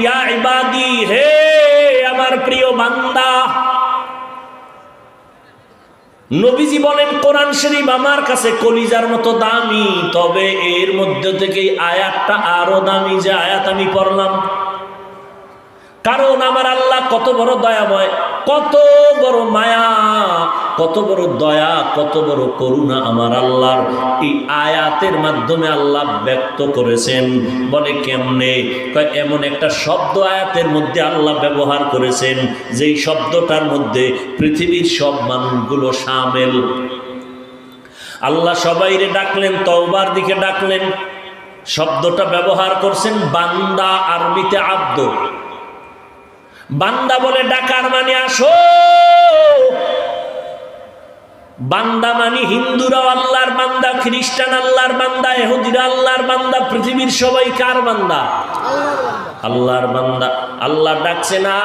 ইয়া হে আমার প্রিয় বান্দা। নবীজি বলেন, কোরআন শরীফ আমার কাছে কলিজার মতো দামি, তবে এর মধ্যে থেকে আয়াতটা আরও দামি যে আয়াত আমি পড়লাম। কারণ আমার আল্লাহ কত বড় দয়াময়। কত বড় মায়া, কত বড় দয়া, কত বড় করুণা আমার আল্লাহর। এই আয়াতের মাধ্যমে আল্লাহ ব্যক্ত করেছেন। বলে কেমনে? এমন একটা শব্দ আয়াতের মধ্যে আল্লাহ ব্যবহার করেছেন, যেই শব্দটার মধ্যে পৃথিবীর সব মানুষগুলো সামেল। আল্লাহ সবাইরে ডাকলেন, তওবার দিকে ডাকলেন। শব্দটা ব্যবহার করছেন বান্দা আরবিতে আব্দ বান্দা বলে ডাকার মানে আসো। বান্দা মানে হিন্দুরাও আল্লাহর বান্দা, খ্রিস্টান আল্লাহর বান্দা এহুদিরা আল্লাহর বান্দা, পৃথিবীর সবাই কার বান্দা। আল্লাহর বান্দা, আল্লাহ ডাকছে, না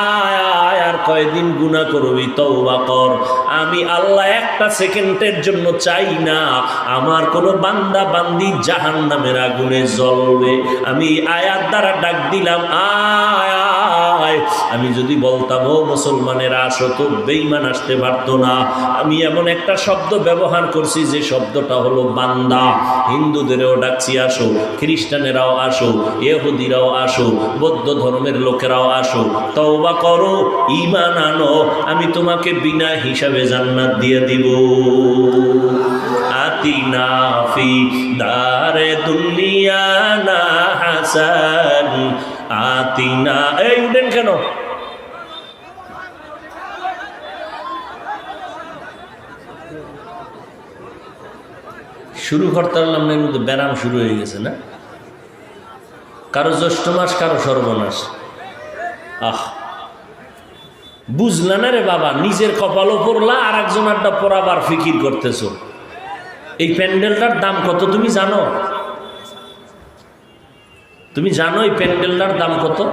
আর কয়দিন গুণা করবি? তওবা কর। আমি আল্লাহ একটা সেকেন্ডের জন্য চাই না। আমার কোনো বান্দা বান্দি জাহান নামের আগুনে জ্বলবে। আমি আয়াত দ্বারা ডাক দিলাম, আয় আমি যদি বলতাম, ও মুসলমানের আসো তো বেইমান আসতে পারতো না। আমি এমন একটা শব্দ ব্যবহার করছি, যে শব্দটা হলো বান্দা। হিন্দুদেরও ডাকছি, আসো। খ্রিস্টানেরাও আসো। ইহুদিরাও আসো। বৌদ্ধ ধর্মের লোকেরাও আসো, তওবা করো ইমান আনো, আমি তোমাকে বিনা হিসাবে জান্নাত দিয়ে দিব। আতিনা দারে দুনিয়া না হাসান। আতিনা, এই উঠেন কেন? শুরু করতে পারলাম না মধ্যে ব্যারাম শুরু হয়ে গেছে না? কারও জ্যৈষ্ঠ মাস, কারও সর্বনাশ। আহ। বুঝলা না রে বাবা, নিজের কপালও পড়লা আর একজন আড্ডা পড়াবার ফিকির করতেছ। এই প্যান্ডেলটার দাম কত তুমি জানো? তুমি জানো এই প্যান্ডেলটার দাম কত?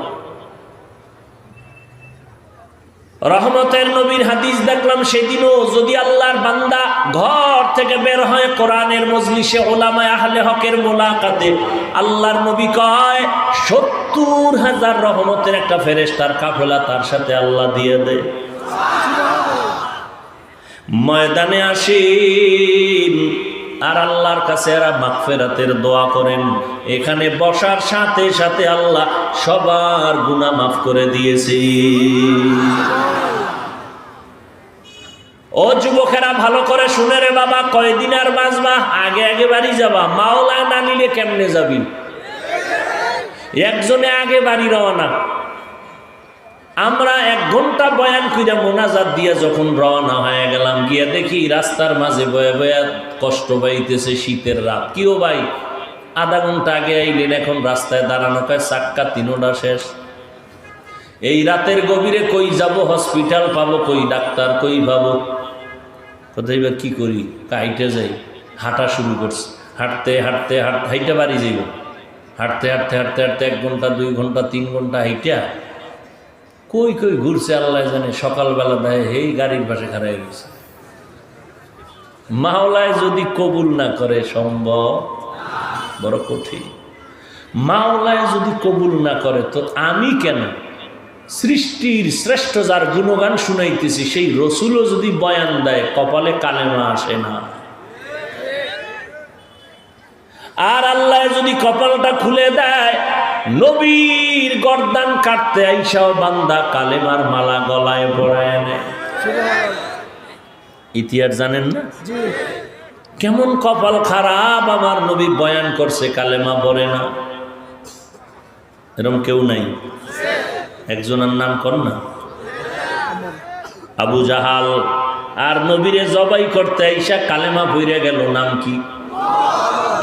রহমতের নবীর হাদিস দেখলাম সেদিনও যদি আল্লাহর বান্দা ঘর থেকে বের হয় কোরআনের মজলিসে ওলামায় আহলে হকের মোলাকাতে আল্লাহর নবী কয় সত্তর হাজার রহমতের একটা ফেরেশতার কাফেলা তার সাথে আল্লাহ দিয়ে দেয় ময়দানে আসেন আর আল্লাহর কাছে এরা মাগফেরাতের দোয়া করেন। এখানে বসার সাথে সাথে আল্লাহ সবার গুনাহ মাফ করে দিয়েছে। ও যুবকেরা, ভালো করে শুনে রে বাবা, কয়দিন আর বাঁচবা? আগে আগে বাড়ি যাবা। মাওলা না নিলে কেমনে যাবি? একজনে আগে বাড়ি রওনা। আমরা এক ঘণ্টা বয়ান কইরা মোনাজাত দিয়া যখন রওনা হয়ে গেলাম, গিয়া দেখি রাস্তার মাঝে বয়ে বয়া কষ্ট পাইতেছে শীতের রাত। কিও ভাই? আধা ঘণ্টা আগে আইলেন, এখন রাস্তায় দাঁড়ানো কয়, চাক্কা তিনোটা শেষ। এই রাতের গভীরে কই যাব, হসপিটাল পাবো কই, ডাক্তার কই পাবো? কোথায় এবার কী করি? হাইটে যাই, হাঁটা শুরু করছি। হাঁটতে হাঁটতে, হাঁট হাইটে বাড়ি যাইব। হাঁটতে হাঁটতে হাঁটতে হাঁটতে এক ঘণ্টা, দুই ঘণ্টা, তিন ঘণ্টা হাইটা কই কই ঘুরছে আল্লাহ জানে, সকালবেলা দেয় হেই গাড়ির পাশে খারাই গেছে। মাওলায় যদি কবুল না করে, সম্ভব? বড় কঠিন। মাওলায় যদি কবুল না করে, তো আমি কেন সৃষ্টির শ্রেষ্ঠ যার গুণগান শুনাইতেছি, সেই রসুলও যদি বয়ান দেয়, কপালে কালেমা আসে না। আর আল্লাহ যদি কপালটা খুলে দেয় নবীর গর্দান কাটতে আইসাও বান্দা কালেমার মালা গলায় পড়ায় নেয়। ইতিহাস জানেন না? কেমন কপাল খারাপ আমার নবী বয়ান করছে কালেমা পড়ে না। এরকম কেউ নাই? একজনের নাম কর না। আবু জাহাল। আর নবীরে জবাই করতে আইসা কালেমা বইরে গেল নাম কি?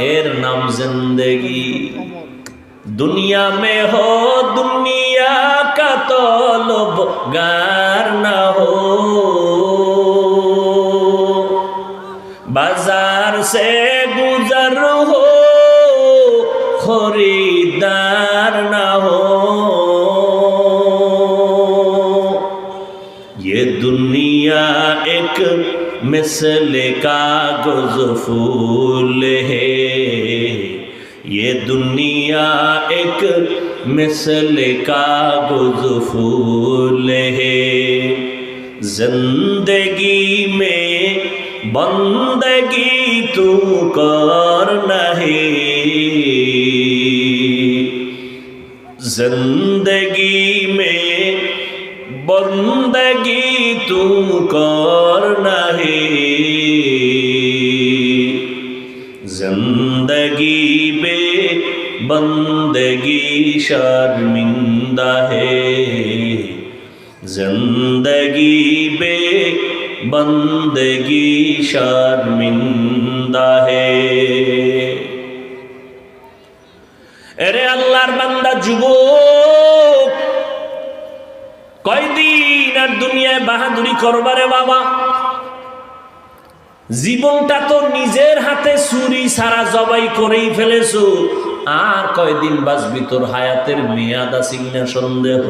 এর নাম জিন্দেগি। दुनिया में हो दुनिया का तलब गार ना हो बाजार से गुजर हो खरीदार ना हो ये दुनिया एक मिसल कागज फूल है ये दुनिया एक मिसल का फूल है। ज़िंदगी में बंदगी तू कर नहीं। ज़िंदगी में बंदगी तू कर नहीं। بندگی شرمندہ ہے زندگی بے بندگی شرمندہ হে। ارے اللہ বান্দা, যুবক, কয়দিন আর দুনিয়ায় বাহাদুরি করবারে বাবা? জীবনটা তো নিজের হাতে চুরি, সারা জবাই করেই ফেলেছো। আর কয়দিন বাঁচবি তোর হায়াতের মেয়াদ আছে কিনা সন্দেহ?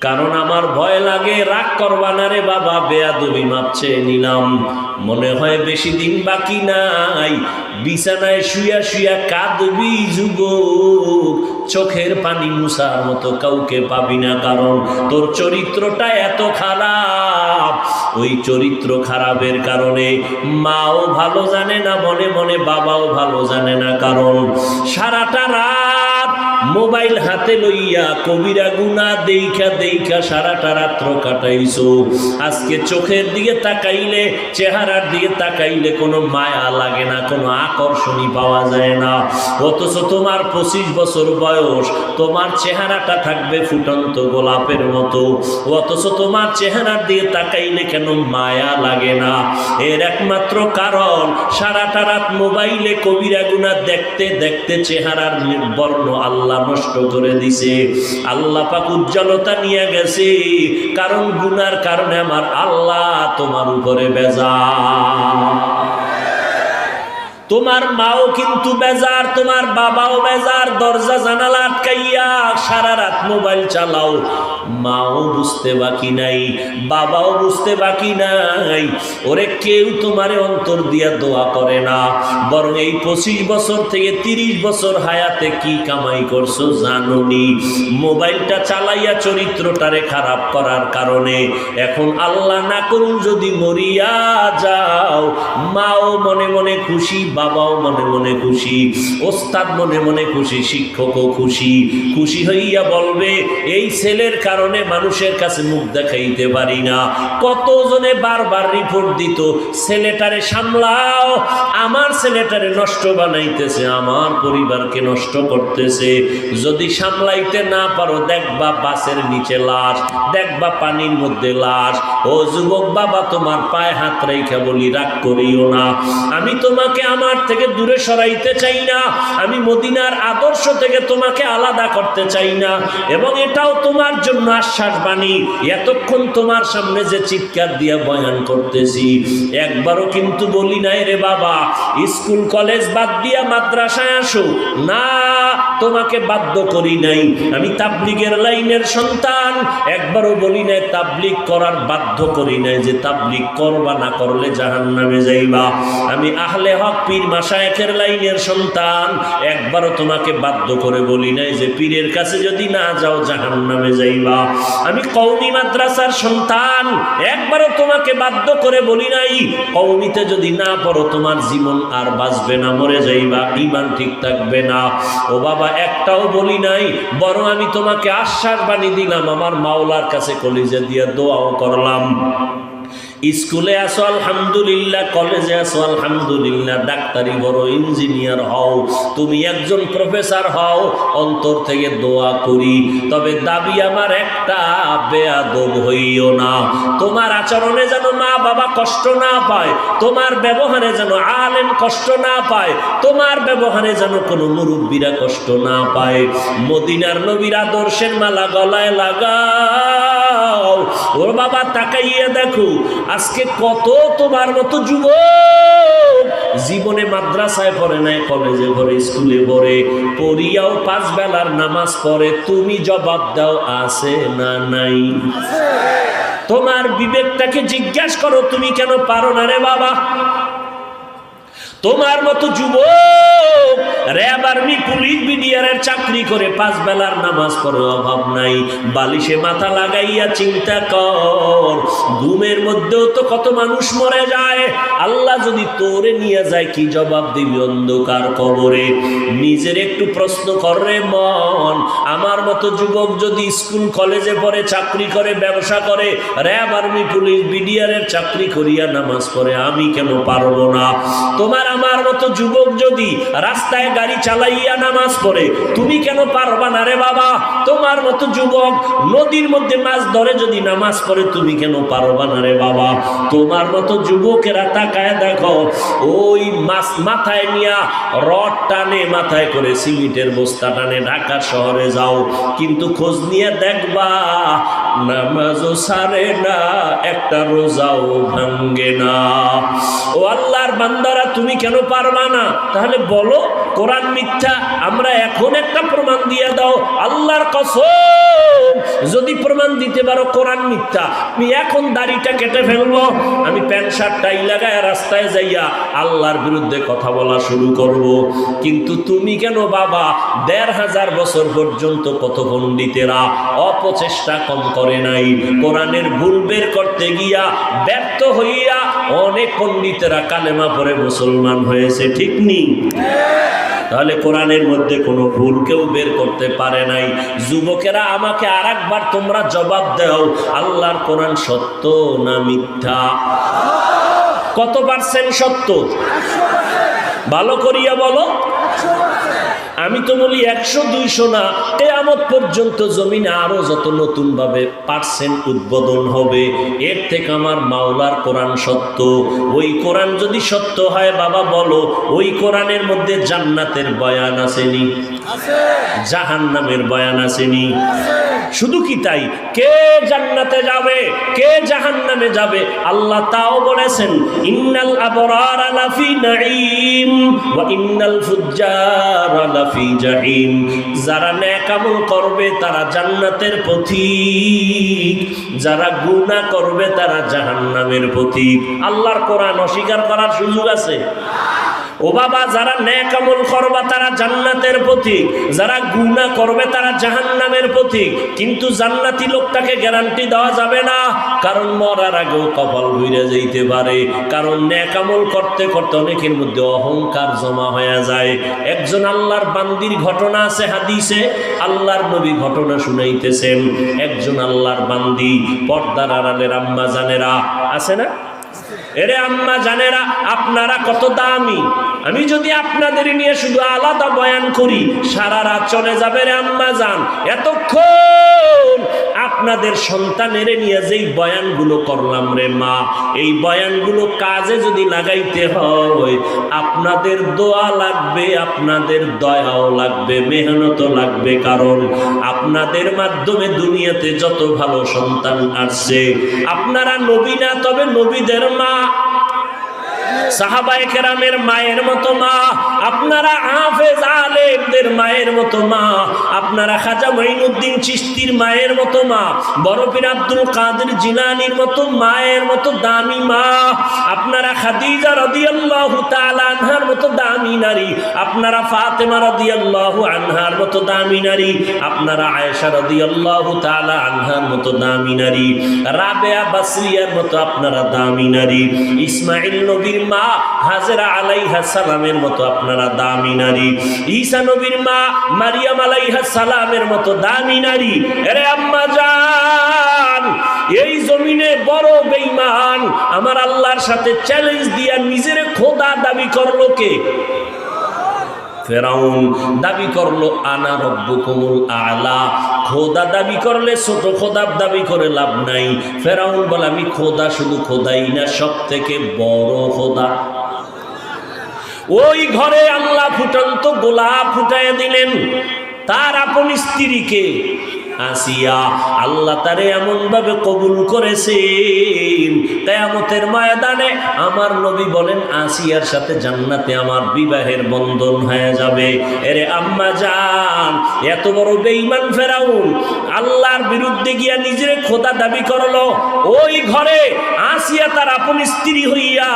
কারণ আমার ভয় লাগে, রাগ করবা না রে বাবা, বেয়াদবি মাপছে নিলাম। মনে হয় বেশি দিন বাকি নাই। বিছানায় শুয়া শুয়া কাঁদবি যুবক। চোখের পানি মুসার মতো কাউকে পাবি না, কারণ তোর চরিত্রটা এত খারাপ। ওই চরিত্র খারাপের কারণে মাও ভালো জানে না, মনে মনে বাবাও ভালো জানে না, কারণ সারাটা রাত মোবাইল হাতে লইয়া কবিরা গুনা দেইখা দেইখা সারাটা রাত্র কাটাইছো। আজকে চোখের দিকে তাকাইলে, চেহারার দিকে তাকাইলে কোনো মায়া লাগে না, কোনো আকর্ষণই পাওয়া যায় না। অথচ তোমার পঁচিশ বছর বয়স, তোমার চেহারাটা থাকবে ফুটন্ত গোলাপের মতো। অথচ তোমার চেহারার দিকে তাকাইলে কেন মায়া লাগে না? এর একমাত্র কারণ, সারাটা রাত মোবাইলে কবিরা গুনা দেখতে দেখতে চেহারার বর্ণ আল্লাহ নষ্ট করে দিছে। আল্লাহ পাক উজ্জ্বলতা নিয়ে গেছে। কারণ গুনার কারণে আমার আল্লাহ তোমার উপরে বেজা তোমার মাও কিন্তু বেজার, তোমার বাবাও বেজার, দরজা জানালা আটকাইয়া সারা রাত মোবাইল চালাও। মাও বুঝতে বাকি নাই, বাবাও বুঝতে বাকি নাই। ওরে কেউ তোমারে অন্তর দিয়া দোয়া করে না। বরং এই পঁচিশ বছর থেকে তিরিশ বছর হায়াতে কি কামাই করছ জানুনি মোবাইলটা চালাইয়া চরিত্রটারে খারাপ করার কারণে। এখন আল্লাহ না করুন যদি মরিয়া যাও। মাও মনে মনে খুশি বাবাও মনে মনে খুশি, ওস্তাদ মনে মনে খুশি, শিক্ষকও খুশি। খুশি হইয়া বলবে, এই ছেলের কারণে মানুষের কাছে মুখ দেখাইতে পারি না। কতজনে বারবার রিপোর্ট দিত, ছেলেটারে সামলাও, আমার ছেলেটারে নষ্ট বানাইতেছে, আমার পরিবারকে নষ্ট করতেছে। যদি সামলাইতে না পারো, দেখবা বাসের নিচে লাশ, দেখবা পানির মধ্যে লাশ ও যুবক বাবা, তোমার পায়ে হাত রেখে বলি, রাগ করিও না। আমি তোমাকে আমার থেকে দূরে সরাইতে চাই না। আমি মদিনার আদর্শ থেকে তোমাকে আলাদা করতে চাই না। এবং এটাও তোমার জন্য আশ্বাস বাণী। এতক্ষণ তোমার সামনে যে চিৎকার দিয়া বয়ান করতেছি, একবারও কিন্তু বলি নাই রে বাবা। স্কুল, কলেজ বাদ দিয়া মাদ্রাসায় আসো। না, তোমাকে বাধ্য করি নাই। আমি তাবলিগের লাইনের সন্তান। একবারও বলি নাই, তাবলিগ করার বাধ্য করি নাই যে তাবলিগ করবা না করলে জাহান নামে যাইবা। আমি আহলে হক পীর মাসায়েখের লাইনের সন্তান, একবারও তোমাকে বাধ্য করে বলি নাই যে পীরের কাছে যদি না যাও জাহান নামে যাইবা। আমি কৌমি মাদ্রাসার সন্তান, একবারও তোমাকে বাধ্য করে বলি নাই কৌমিতে যদি না পড়ো তোমার জীবন আর বাঁচবে না, মরে যাইবা ইমান ঠিক থাকবে না। ও বাবা, একটাও বলি নাই, বরং আমি তোমাকে আশ্বাস বাণী দিলাম, আমার মাওলার কাছে কলিজে দিয়ে দোয়াও করলাম। স্কুলে আসো, আলহামদুলিল্লাহ। কলেজে আসো, আলহামদুলিল্লাহ। ডাক্তারি বড় ইঞ্জিনিয়ার হও। তুমি একজন প্রফেসর হও, অন্তর থেকে দোয়া করি। তবে দাবি আমার একটা, বেয়াদব হইও না। তোমার আচরণে যেন মা বাবা কষ্ট না পায়, তোমার ব্যবহারে যেন আলেম কষ্ট না পায়, তোমার ব্যবহারে যেন কোনো মুরব্বীরা কষ্ট না পায়। মদিনার নবীর আদর্শের মালা গলায় লাগাও ওর বাবা, তাকাইয়া দেখো, আজকে কত তোমার মতো যুবক। জীবনে মাদ্রাসায় পড়ে নাই, কলেজে পড়ে, স্কুলে পড়ে, পড়িয়াও পাঁচ বেলার নামাজ পড়ে। তুমি জবাব দাও, আছে না নাই? তোমার বিবেকটাকে জিজ্ঞাসা করো, তুমি কেন পারো না রে বাবা? তোমার মতো যুবক র্যাব আর্মি পুলিশ চাকরি করে পাঁচ বেলার নামাজ পড়ে অভাব নাই। বালিশে মাথা লাগাইয়া চিন্তা কর। ঘুমের মধ্যেও তো কত মানুষ মরে যায়। আল্লাহ যদি তোরে নিয়ে যায়, কি জবাব দিবি অন্ধকার কবরে? নিজের একটু প্রশ্ন কর মন। আমার মতো যুবক যদি স্কুল, কলেজে পড়ে, চাকরি করে, ব্যবসা করে র্যাব আর্মি পুলিশ বিডিআরের চাকরি করিয়া নামাজ পড়ে, আমি কেন পারব না? তোমার আমার মতো যুবক যদি রাস্তায় গাড়ি চালাইয়া নামাজ পড়ে। তুমি কেন পারবা না রে বাবা? তোমার মতো যুবক নদীর মধ্যে মাছ ধরে যদি নামাজ পড়ে, তুমি কেন পারবা না রে বাবা? তোমার মতো যুবকেরা তাকায় দেখো, ওই মাছ মাথায় নিয়া রড টানে মাথায় করে সিমেন্টের বস্তা টানে ঢাকা শহরে যাও। কিন্তু খোঁজ নিয়ে দেখবা নামাজও সারে না, একটা রোজাও ভাঙ্গে না। ও আল্লাহর বান্দারা, তুমি কেন পারবা না? তাহলে বলো, কোরআন মিথ্যা, আমরা এখন একটা প্রমাণ দিয়ে দাও। আল্লাহর কসম, যদি প্রমাণ দিতে পারো কোরআন মিথ্যা, আমি এখন দাড়িটা কেটে ফেলব। আমি প্যান্ট শার্টটাই লাগায় রাস্তায় যাইয়া আল্লাহর বিরুদ্ধে কথা বলা শুরু করব। কিন্তু তুমি কেন বাবা, দেড় হাজার বছর পর্যন্ত কত পণ্ডিতেরা অপচেষ্টা কম করে নাই। কোরআনের ভুল বের করতে গিয়া ব্যর্থ হইয়া অনেক পণ্ডিতেরা কালেমা পরে মুসলমান হয়েছে, ঠিক নেই তাহলে কোরআনের মধ্যে কোনো ভুল কেউ বের করতে পারে নাই। যুবকেরা, আমাকে আর একবার তোমরা জবাব দাও, আল্লাহর কোরআন সত্য না মিথ্যা? কত পার্সেন্ট সত্য? ভালো করিয়া বলো। আমি তো বলি একশো দুইশো না কেয়ামত পর্যন্ত জমিনে আরও যত নতুন ভাবে পার্সেন্ট উদ্বোধন হবে এর থেকে আমার মাওলার কোরআন সত্য। ওই কোরআন যদি সত্য হয় বাবা বলো ওই কোরআনের মধ্যে জান্নাতের বয়ান আসেনি জাহান নামের বয়ান আসেনি। শুধু কি তাই? কে জান্নাতে যাবে? কে জাহান নামে যাবে? আল্লাহ তাও বলেছেন ইন্নাল আবরার লাফি নাঈম ওয়া ইন্নাল ফুজ্জার লাফি জাহিম। যারা নেক আমল করবে, তারা জান্নাতের পথিক যারা গুনাহ করবে, তারা জাহান্নামের পথিক আল্লাহর কোরআন অস্বীকার করার সুযোগ আছে? ও বাবা, যারা ন্যাক আমল করবা তারা জান্নাতের পথিক যারা গুনাহ করবে তারা জাহান্নামের পথিক কিন্তু জান্নাতি লোকটাকে গ্যারান্টি দেওয়া যাবে না। কারণ মরার আগেও কপাল ঘুরে যাইতে পারে। কারণ ন্যাক আমল করতে করতে অনেকের মধ্যে অহংকার জমা হয়ে যায়। একজন আল্লাহর বান্দির ঘটনা আছে হাদিসে। আল্লাহর নবী ঘটনা শুনাইতেছেন। একজন আল্লাহর বান্দি, পর্দার আড়ালের আম্মা জানেরা আছে না? এরে আম্মা জানেরা, আপনারা কত দামি? আমি যদি আপনাদের নিয়ে শুধু আলাদা বয়ান করি, সারা রাত চলে যাবে রে আম্মা যান এতক্ষণ আপনাদের সন্তানের নিয়ে যেই বয়ানগুলো করলাম রে মা, এই বয়ানগুলো কাজে যদি লাগাইতে হয়, আপনাদের দোয়া লাগবে, আপনাদের দয়াও লাগবে, মেহনতও লাগবে, কারণ আপনাদের মাধ্যমে দুনিয়াতে যত ভালো সন্তান আসছে, আপনারা নবী না, তবে নবীদের মা। সাহাবায়ে মায়ের মতো মা, আপনারা আলেমদের মায়ের মতো মা, আপনারা খাজা মঈনুদ্দিন চিশতির মায়ের মতো মা বরফির আব্দুল কাদের জিলানির মতো মায়ের মতো দামি মা, আপনারা খাদিজা রাদিয়াল্লাহু মতো দামি নারী, আপনারা ফাতেমা রাদিয়াল্লাহু আনহার মতো দামি নারী, আপনারা আয়েশা রাদিয়াল্লাহু আনহার মতো দামি নারী, রাবেয়া বাসরিয়ার মতো আপনারা দামি নারী ইসমাইল নবীর মা হাজরা আলাইহা সালামের মতো আপনারা দামি নারী। ঈসা নবীর মা মারিয়াম আলাইহা সালামের মতো দামি নারী। এরে আম্মা জান, এই জমিনে বড় বেঈমান, আমার আল্লাহর সাথে চ্যালেঞ্জ দিয়া নিজের খোদা দাবি করল কে? ফেরাউন দাবি করল, আনা রব্বুকুমুল আলা। খোদা দাবি করলে, ছোট খোদা দাবি করে লাভ নাই। ফেরাউন বলে, আমি খোদা, শুধু খোদাই না সব থেকে বড় খোদা। ওই ঘরে আল্লাহ ফুটন্ত গোলাপ ফুটাইয়া দিলেন। তার আপন স্ত্রীকে আসিয়া আল্লাহ তারে এমন ভাবে কবুল করেছেন। কেয়ামতের ময়দানে আমার নবী বলেন, আসিয়ার সাথে জান্নাতে আমার বিবাহের বন্ধন হয়ে যাবে। এরে আম্মা যান এত বড় বেঈমান ফেরাউন, আল্লাহর বিরুদ্ধে গিয়া নিজের খোদা দাবি করল, ওই ঘরে আসিয়া তার আপন স্ত্রী হইয়া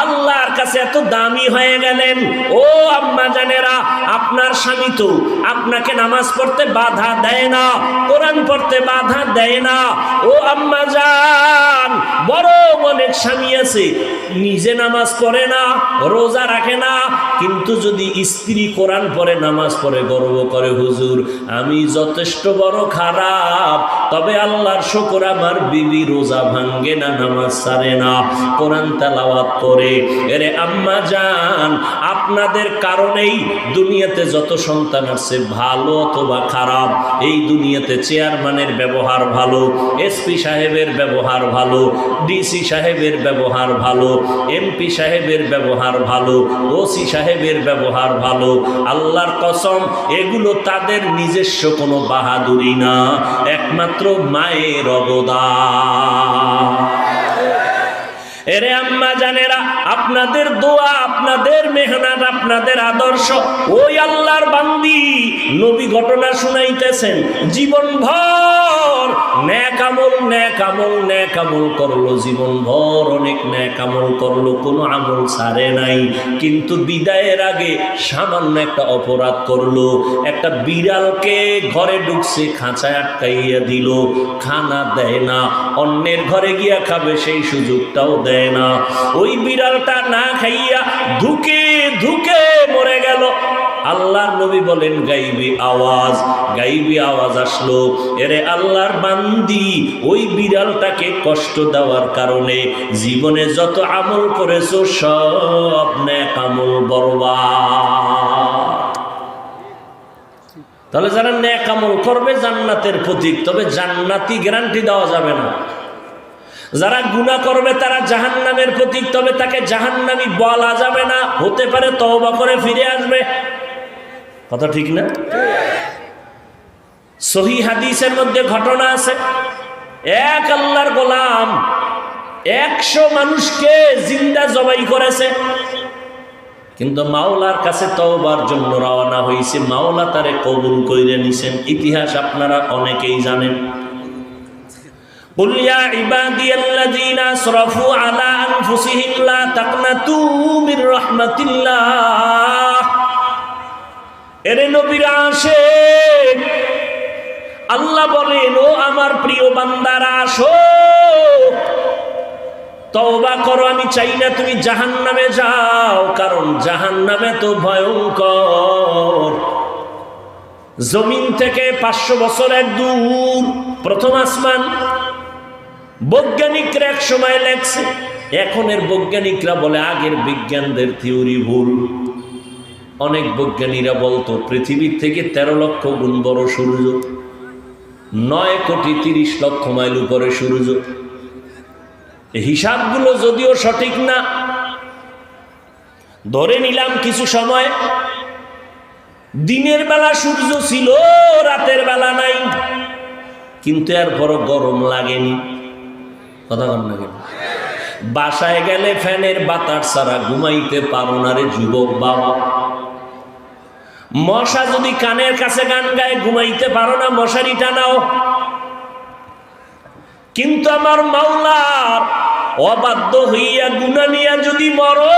আল্লাহর কাছে এত দামি হয়ে গেলেন। ও আম্মা জানেরা, আপনার স্বামী তো আপনাকে নামাজ পড়তে বাধা দেয় না। কোরআন পড়তে বাধা দেয় না। ও আম্মা যান বড় অনেক স্বামী আছে, নিজে নামাজ পড়ে না, রোজা রাখে না, কিন্তু যদি স্ত্রী কোরআন পড়ে, নামাজ পড়ে, গর্ব করে, হুজুর, আমি যথেষ্ট বড় খারাপ, তবে আল্লাহর শুকর আমার বিবি রোজা ভাঙ্গে না, নামাজ সারে না, কোরআন তালাওয়াত করে। এরে আম্মা যান আপনাদের কারণেই দুনিয়াতে যত সন্তান আছে, ভালো অথবা খারাপ, এই দুনিয়াতে চেয়ারম্যানের ব্যবহার ভালো, এসপি সাহেবের ব্যবহার ভালো, ডিসি সাহেবের ব্যবহার ভালো, এমপি সাহেবের ব্যবহার ভালো, ওসি সাহেবের ব্যবহার ভালো। আল্লাহর কসম, এগুলো তাদের নিজস্ব কোনো বাহাদুরি না, একমাত্র মায়ের অবদান। এরে আম্মা জানেরা, আপনাদের দোয়া, আপনাদের মেহনত, আপনাদের আদর্শ, ওই আল্লাহর বান্দি নবী ঘটনা শুনাইতেছেন। জীবন ভর ন্যাক আমল ন্যাক আমল ন্যাক আমল করল জীবন ভর অনেক ন্যাক আমল করল, কোনো আমল সারে নাই। কিন্তু বিদায়ের আগে সামান্য একটা অপরাধ করল, একটা বিড়ালকে ঘরে ঢুকছে, খাঁচায় আটকাইয়া দিল, খানা দেয় না, অন্যের ঘরে গিয়া খাবে, সেই সুযোগটাও দেয় না ওই বিড়ালটা না খাইয়া ধুকে ধুকে মরে গেল। আল্লাহর নবী বলেন, গাইবি আওয়াজ গাইবি আওয়াজ আসলো। এরে আল্লাহর বান্দি, ওই বিড়ালটাকে কষ্ট দেওয়ার কারণে জীবনে যত আমল করেছ, সব ন্যাক আমল বরবাদ। তাহলে যারা ন্যাক আমল করবে জান্নাতের প্রতীক, তবে জান্নাতি গ্যারান্টি দেওয়া যাবে না। যারা গুণা করবে তারা জাহান্নামের প্রতীক, তবে তাকে জাহান্নামি বলা যাবে না। হতে পারে তওবা করে ফিরে আসবে। কথা ঠিক না? সহি হাদিসের মধ্যে ঘটনা আছে। এক আল্লাহর গোলাম একশো মানুষকে জিন্দা জবাই করেছে। কিন্তু মাওলার কাছে তওবার জন্য রওনা হয়েছে মাওলা তারে কবুল কইরে নিছেন। ইতিহাস আপনারা অনেকেই জানেন। قل يا عبادي الذين اسرفوا على انفسهم لا تقنطوا من رحمة الله এরে নবীর আশেক আল্লাহ বলেন ও আমার প্রিয় বান্দারা আসো তওবা করো আমি চাই না তুমি জাহান্নামে যাও কারণ জাহান্নামে তো ভয়ঙ্কর জমিন থেকে পাঁচশো বছর এক দূর প্রথম আসমান বৈজ্ঞানিকরা এক সময় লেখছে এখনের বৈজ্ঞানিকরা বলে আগের বিজ্ঞানদের থিওরি ভুল। অনেক বৈজ্ঞানীরা বলতো, পৃথিবীর থেকে তেরো লক্ষ গুণ বড় সূর্য, নয় কোটি তিরিশ লক্ষ মাইল উপরে সূর্য। হিসাবগুলো যদিও সঠিক না, ধরে নিলাম কিছু সময় দিনের বেলা সূর্য ছিল, রাতের বেলা নাই, কিন্তু এরপরও গরম লাগেনি। কথা? বাসায় গেলে ফ্যানের বাতাস ছাড়া ঘুমাইতে পারো না রে যুবক বাবা মশা যদি কানের কাছে গান গায়, ঘুমাইতে পারো না, মশারি টানাও কিন্তু আমার মাওলা অবাধ্য হইয়া গুনা নিয়া যদি মরো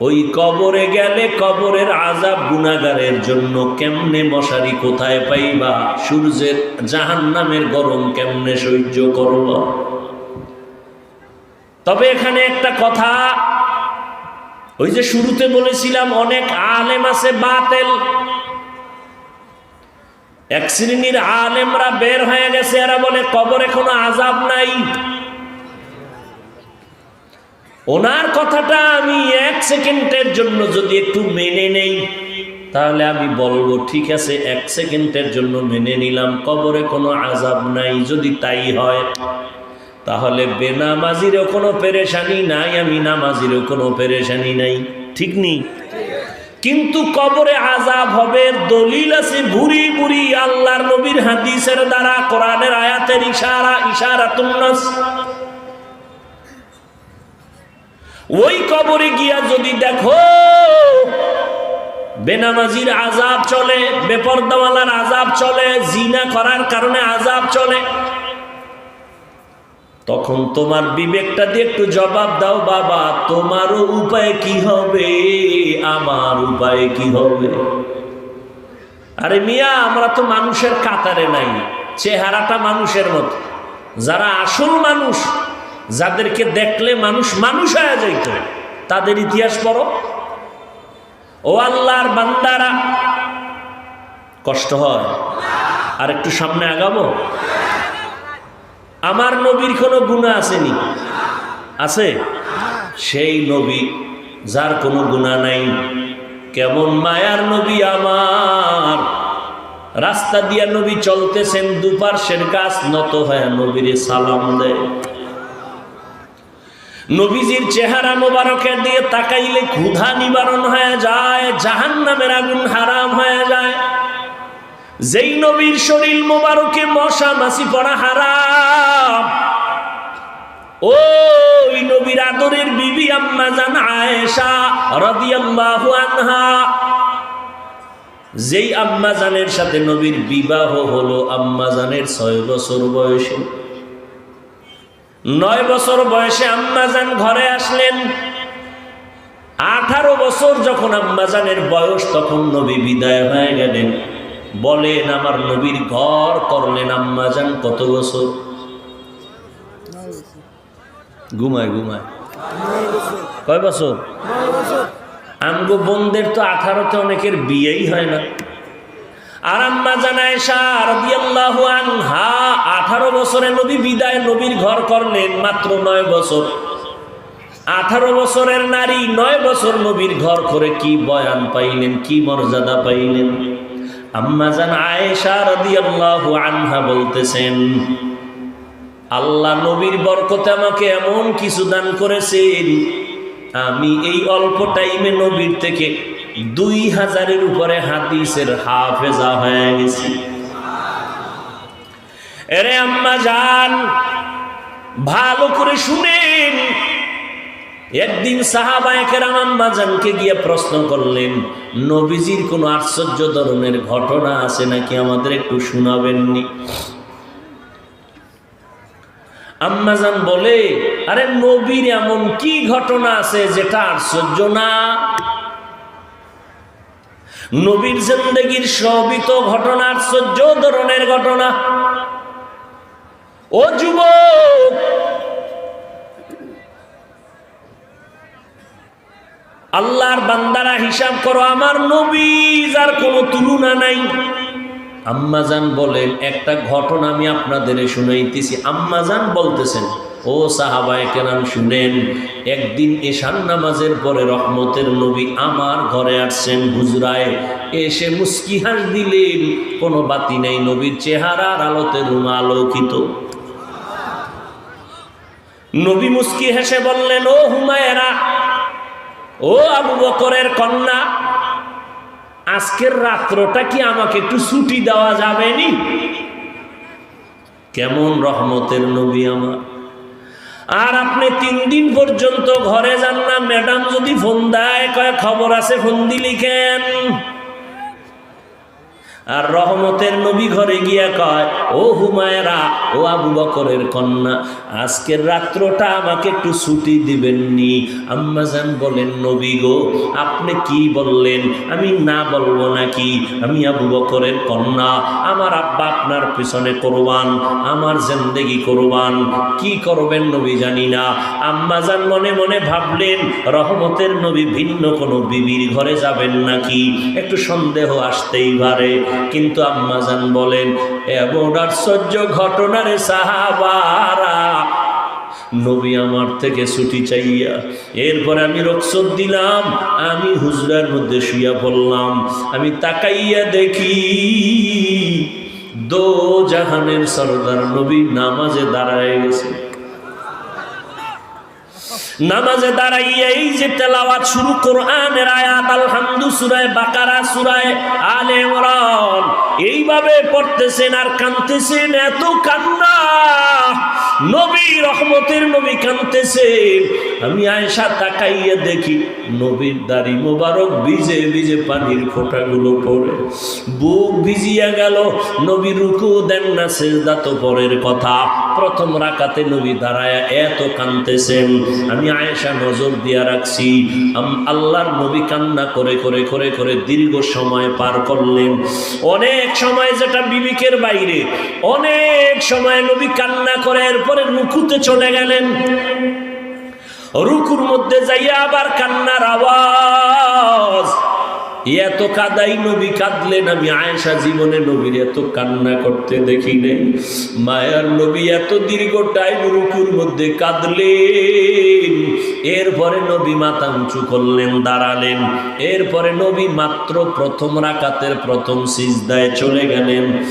ওই কবরে গেলে কবরের আজাব গুনাগারের জন্য কেমনে মশারি কোথায় পাইবা? সূর্যের জাহান নামের গরম কেমনে সহ্য করব? তবে এখানে একটা কথা, ওই যে শুরুতে বলেছিলাম, অনেক আলেম আছে বাতেল। এক শ্রেণির আলেমরা বের হয়ে গেছে, এরা বলে, কবরে কোনো আজাব নাই। ওনার কথাটা আমি এক সেকেন্ডের জন্য যদি একটু মেনে নেই, তাহলে আমি বলব, ঠিক আছে, এক সেকেন্ডের জন্য মেনে নিলাম, কবরে কোনো আজাব নাই, যদি তাই হয়, তাহলে বেনামাজিরও কোনো পেরেশানি নাই, আমি নামাজিরও কোনো পেরেশানি নাই। ঠিক নেই? কিন্তু কবরে আজাব হবে দলিল আছে বুড়ি বুড়ি আল্লাহর নবীর হাদিসের দ্বারা, কোরআনের আয়াতের ইশারা ইশারা তুন্নস ওই কবরে গিয়া যদি দেখো, বেনামাজির আজাব চলে, বেপরদাওয়ালার আজাব চলে, জিনা করার কারণে আজাব চলে, তখন তোমার বিবেকটা দিয়ে একটু জবাব দাও, বাবা, তোমারও উপায় কি হবে? আমার উপায় কি হবে? আরে মিয়া, আমরা তো মানুষের কাতারে নাই, চেহারাটা মানুষের মতো। যারা আসল মানুষ যাদেরকে দেখলে মানুষ মানুষ হয়ে যাইত তাদের ইতিহাস পড়ো। ও আল্লাহর বান্দারা, কষ্ট হয়। আর একটু সামনে আগাবো আমার নবীর কোনো গুণা আসেনি। আছে? সেই নবী যার কোনো গুণা নাই। কেমন মায়ার নবী আমার। রাস্তা দিয়া নবী চলতেছেন দুপার্শ্বের গাছ নত হয়ে নবীরে সালাম দেয়। নবীজির চেহারা মোবারকের দিয়ে তাকাইলে ক্ষুধা নিবারণ হয়ে যায় জাহান নামের আগুন হারাম হয়ে যায়। যেই নবীর শরীর মোবারকে মশা মাসি পড়া হারাম। ওই নবীর আদরের বিবি আম্মা জান আয়েশা রাদিয়াল্লাহু আনহা। যেই আম্মা জানের সাথে নবীর বিবাহ হলো, আম্মা জানের ছয় বছর বয়সে। নয় বছর বয়সে আম্মাজান ঘরে আসলেন। আঠারো বছর যখন আম্মাজানের বয়স, তখন নবী বিদায় হয়ে গেলেন। বলেন, আমার নবীর ঘর করলেন আম্মাজান কত বছর? ঘুমায় ঘুমায়। কয় বছর? আমগো বোনদের তো আঠারোতে অনেকের বিয়েই হয় না। আর আম্মা জানায় রাদিয়াল্লাহু আনহা, আঠারো বছরে নবী বিদায় নবীর ঘর করলেন মাত্র নয় বছর। আঠারো বছরের নারী নয় বছর নবীর ঘর করে কি বয়ান পাইলেন, কি মর্যাদা পাইলেন? আম্মা জান আয়েশা রাদিয়াল্লাহু আনহা বলতেছেন, আল্লাহ নবীর বরকতে আমাকে এমন কিছু দান করেছেন, আমি এই অল্প টাইমে নবীর থেকে দুই হাজারের উপরে হাদিসের হাফেজা হয়ে গেছি। এরে আম্মা যান ভালো করে শুনেন। একদিন সাহাবায়কের আম্মা গিয়ে প্রশ্ন করলেন, নবীজির কোনো আশ্চর্য ধরনের ঘটনা আছে নাকি আমাদের একটু শোনাবেননি? আম্মাজান বলে, আরে নবীর এমন কি ঘটনা আছে যেটা আশ্চর্য না? নবীর জিন্দগির সবই তো ঘটনা, আশ্চর্য ধরনের ঘটনা। ও যুবক! আল্লাহর বান্দারা হিসাব করো, আমার নবী যার কোনো তুলনা নাই। আম্মাজান বলেন, একটা ঘটনা আমি আপনাদের শুনাইতেছি। আম্মাজান বলতেছেন ও সাহাবায় কেরাম, শুনেন, একদিন এশান নামাজের পরে রহমতের নবী আমার ঘরে আসছেন হুজরায়। এসে মুস্কি দিলেন, কোনো বাতি নেই নবীর চেহারার আলোতে রুম আলোকিত। নবী মুস্কি হেসে বললেন, ও হুমায়েরা, ও আবু বকরের কন্যা, আজকের রাত্রটা কি আমাকে একটু ছুটি দেওয়া যাবে নি? কেমন রহমতের নবী আমার। আর আপনি তিন দিন পর্যন্ত ঘরে যান না। ম্যাডাম যদি ফোন দেয় কয়েক খবর আছে, ফোন দিলি কেন? আর রহমতের নবী ঘরে গিয়া কয়, ও হুমায়রা, ও আবু বকরের কন্যা, আজকের রাত্রটা আমাকে একটু ছুটি দিবেননি। আম্মাজান বলেন, নবী গো, আপনি কি বললেন? আমি না বলব নাকি? আমি আবু বকরের কন্যা, আমার আব্বা আপনার পিছনে করবান, আমার জিন্দেগি করবান, কি করবেন নবী জানি না। আম্মাজান মনে মনে ভাবলেন, রহমতের নবী ভিন্ন কোনো বিবির ঘরে যাবেন নাকি? একটু সন্দেহ আসতেই পারে। কিন্তু আম্মাজান বলেন এমন আশ্চর্য ঘটনারে সাহাবারা, নবী আমার থেকে ছুটি চাইয়া, এরপরে আমি রক্ষত দিলাম, আমি হুজরার মধ্যে শুইয়া পড়লাম, আমি তাকাইয়া দেখি, দো জাহানের সর্দার নবী নামাজে দাঁড়ায় গেছে। নামাজে দাঁড়াইয়া এই যে তেলাওয়াত শুরু, কোরআনের আয়াত, আলহামদু সুরায় বাকারা, সুরায় আলে ওরান এইভাবে পড়তেছেন আর কানতেছেন এত কান্না। নবী রহমতের নবী কানতেছেন আমি আয়েশা তাকাইয়া দেখি নবীর দাড়ি মোবারক ভিজে ভিজে পানির ফোঁটাগুলো পড়ে। বুক ভিজিয়া গেল, নবী রুকু দেন না, সেজদা তো পরের কথা। প্রথম রাকাতে নবী দাঁড়ায় এত কানতেছেন। আমি আয়েশা নজর দিয়া রাখছি। আল্লাহর নবী কান্না করে করে করে করে দীর্ঘ সময় পার করলেন। অনেক সময় যেটা বিবিকের বাইরে, অনেক সময় নবী কান্না করে এরপরে রুকুতে চলে গেলেন। রুকুর মধ্যে যাইয়া আবার কান্নার আওয়াজ। এত কাদাই নবী কাঁদলেন, আমি আয়েশা জীবনে নবীর এত কান্না করতে দেখি নেই। মায়ার নবী এত দীর্ঘ টাইম রুকুর মধ্যে কাঁদলেন। এরপরে নবী মাথা উঁচু করলেন, দাঁড়ালেন। এরপরে নবী মাত্র প্রথম রাকাতের প্রথম সিজদায় চলে গেলেন।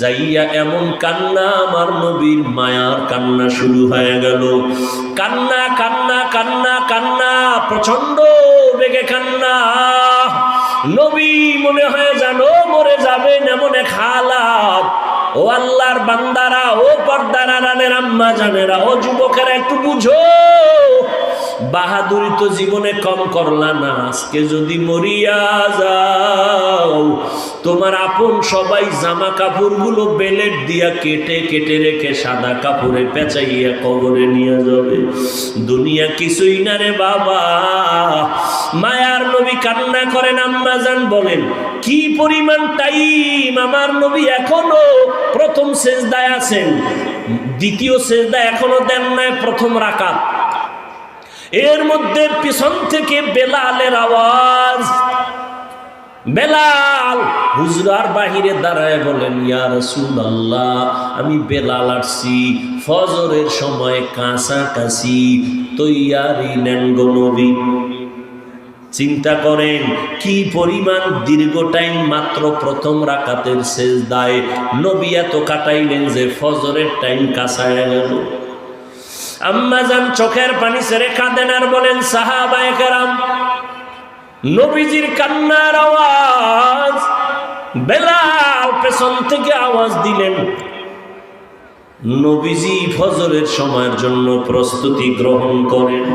যাইয়া এমন কান্না, আমার নবীর মায়ার কান্না শুরু হয়ে গেল। কান্না কান্না কান্না কান্না প্রচণ্ড বেগে কান্না। নবী মনে হয় জানো, মরে যাবে এমন এক হালাত। ও আল্লাহর বান্দারা, ও পর্দারা রানের আম্মা জানেরা, ও যুবকেরা, একটু বুঝো। বাহাদুরি তো জীবনে কম করলা না, আজকে যদি মরিয়া যাও, তোমার আপন সবাই জামা কাপড়গুলো বেলেট দিয়া কেটে কেটে রেখে সাদা কাপড়ে পেঁচাইয়া কবরে নিয়ে যাবে। দুনিয়া কিছুই না রে বাবা। মায়ার নবী কান্না করেন আম্মাজান বলেন, কি পরিমাণ টাইম আমার নবী এখনও প্রথম সেজদায় আছেন, দ্বিতীয় সেজদা এখনও দেন নাই, প্রথম রাকাত। এর মধ্যে পিছন থেকে বেলালের আওয়াজ। বেলাল হুজরার বাহিরে দাঁড়ায় বলেন, ইয়া রাসূলুল্লাহ, আমি বেলাল আসছি। ফজরের সময় কাছাকাছি তৈয়ারি নেন নবী। চিন্তা করেন, কি পরিমাণ দীর্ঘ টাইম মাত্র প্রথম রাকাতের শেষ দায় নবী এত কাটাইলেন যে ফজরের টাইম কাছায় গেল। আম্মাজান চোখের পানি ছেড়ে কাঁদেন আর বলেন, সাহাবায়ে কেরাম, নবীজির কান্নার আওয়াজ, বেলাল পেছন থেকে আওয়াজ দিলেন। নবীজি ফজরের সময়ের জন্য প্রস্তুতি গ্রহণ করেন।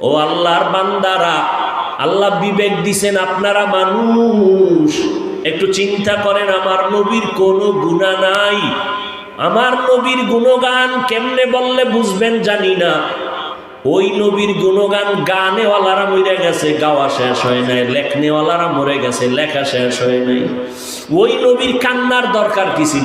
ও আল্লাহর বান্দারা, আল্লাহ বিবেক দিছেন, আপনারা মানুষ। একটু চিন্তা করেন, আমার নবীর কোনো গুণা নাই। আমার নবীর গুণগান কেমনে বললে বুঝবেন জানি না। ওই নবীর গুণগান গানেওয়ালারা মরে গেছে, গাওয়া শেষ হয় নাই, লেখনেওয়ালারা মরে গেছে, লেখা শেষ হয় নাই। ওই নবীর কান্নার দরকার কি ছিল?